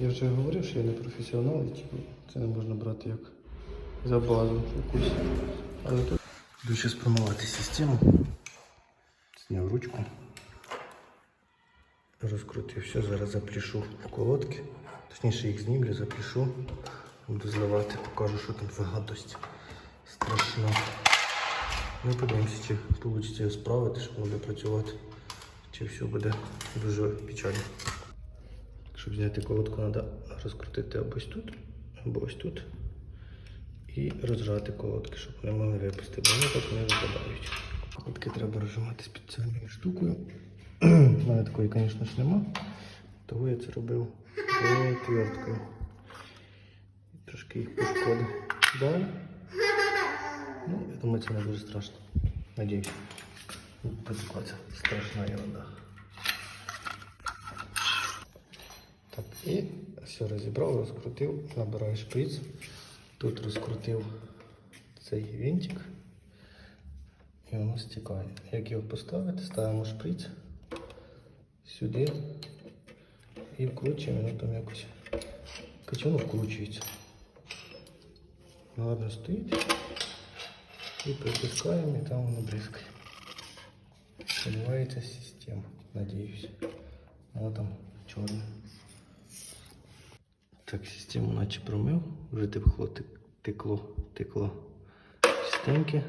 Я вже говорив, що я не професіонал, і типу, це не можна брати як за базу якусь. Але тут буду зараз промивати систему. Зняв ручку. Розкрутив все, зараз заплішу колодки. Точніше їх знімлю, заплішу. Буду зливати, покажу, що там за гадость. Страшно. Ну, подивимося, чи вийде його справити, щоб буде працювати. Чи все буде дуже печально. Щоб зняти колодку, треба розкрутити або ось тут, або ось тут. І розжати колодки, щоб вони могли випасти, бо вони так не випадають. Колодки треба розжимати спеціальною штукою. У мене такої, звісно ж, нема. Того я це робив отверткою. Трошки їх пошкодив. Ну, я думаю, це не дуже страшно. Надіюсь. Ця страшна ерунда. Так, і все розібрав, розкрутив, набираю шприц. Тут розкрутив цей вінтик. І воно стікає. Як його поставити, ставимо шприц сюди і вкручуємо, воно там якось качано вкручується. Гарно стоїть. І притискаємо, і там воно бризкає. Поливається система, надіюсь. Вона там чорна. Так, систему наче промив, вже текло, тек- текло, текло чистеньке.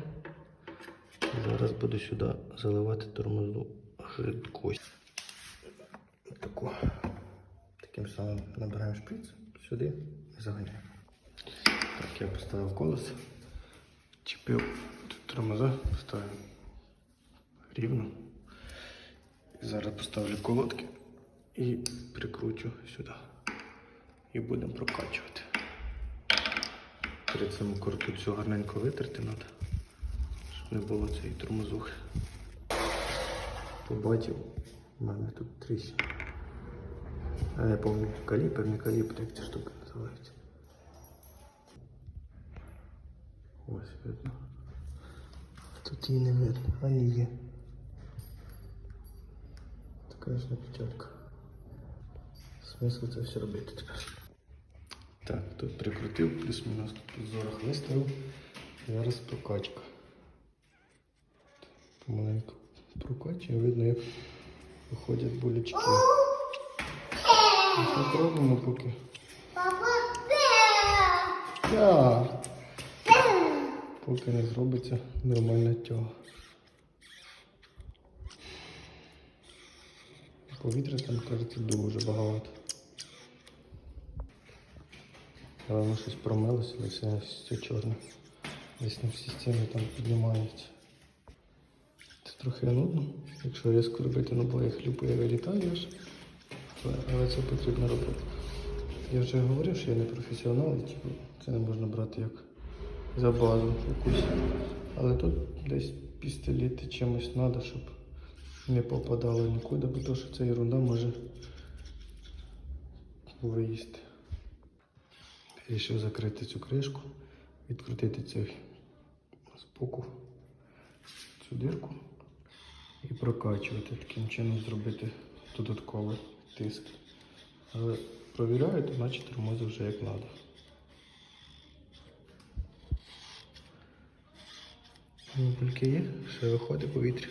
Зараз буду сюди заливати тормозну жидкость. Таку. Таким самим набираємо шприц сюди і заганяємо. Так, я поставив колесо, чіпив тут тормоза, ставимо рівно. І зараз поставлю колодки і прикручу сюди. І будемо прокачувати. Перед цим корту цю гарненько витерти треба, щоб не було цієї тормозухи. Побачив, у мене тут тріщина. А я пам'ятаю каліпер, не каліпер, як ця штука називається. Ось видно. Тут її не видно, а ні є. Така ж не печалька. Смисл це все робити тепер. Так, тут прикрутив, плюс-мінус тут в зорах виставив. Зараз прокачка. Помаленьку прокачує, видно, як виходять болячки. Ми так робимо поки. Да. Поки не зробиться нормальна тяга. Повітря там, кажеться, дуже багато. Але воно щось промилося, але все, все чорне. Десь на всі стіни там піднімається. Це трохи нудно. Якщо різко робити, ну бо я хлюпаю, вилітаю аж. Але, це потрібно робити. Я вже говорив, що я не професіонал, і типу, це не можна брати як за базу якусь. Але тут десь пістолети чимось треба, щоб не попадало нікуди, бо то, що ця ерунда може виїсти. Рішив закрити цю кришку, відкрутити цей з цю дирку і прокачувати, таким чином зробити додатковий тиск. Але провіряю, то наче тормози вже як треба. Тільки є, ще виходить повітря.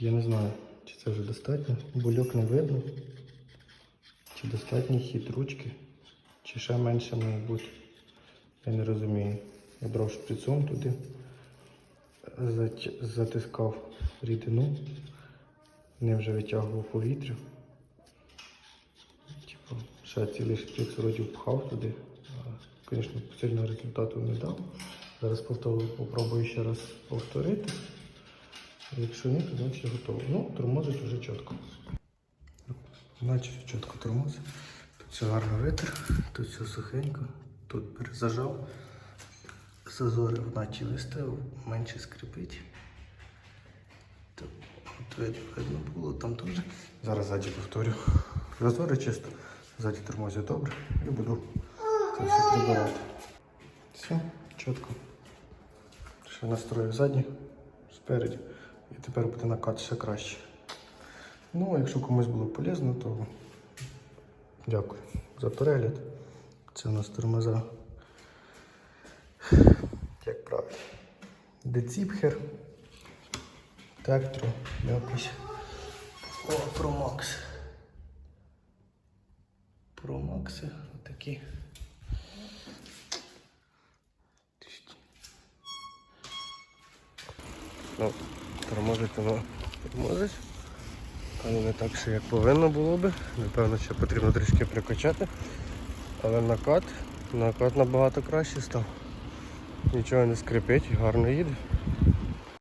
Я не знаю, чи це вже достатньо. Бульок не видно. Чи достатній хід ручки, чи ще менше має бути. Я не розумію. Я брав шприцом туди, затискав рідину, не вже витягував повітря. Типу, ще цілий шприц вроді впхав туди. Звісно, сильного результату не дав. Зараз повторю, попробую ще раз повторити. Якщо ні, то значить готово. Ну, тормозить вже чітко. Значить чітко тормозить. Тут все гарно витер, тут все сухенько, тут перезажав. Зазори наче виставив, менше скрипить. Тут видно, видно було там теж. Зараз ззаді повторю. Зазори чисто, ззаді тормозить добре і буду це все прибирати. Все, чітко. Ще настрою ззаді, спереді. І тепер буде накат ще краще. Ну, а якщо комусь було полезно, то дякую за перегляд. Це у нас тормоза. Як правильно. Деціпхер. Тектро, якось. О, Промакс. Промакси такі. Ну, тормозить воно тормозить. Але не так, що як повинно було би. Напевно, ще потрібно трішки прикачати. Але накат, накат набагато краще став. Нічого не скрипить, гарно їде.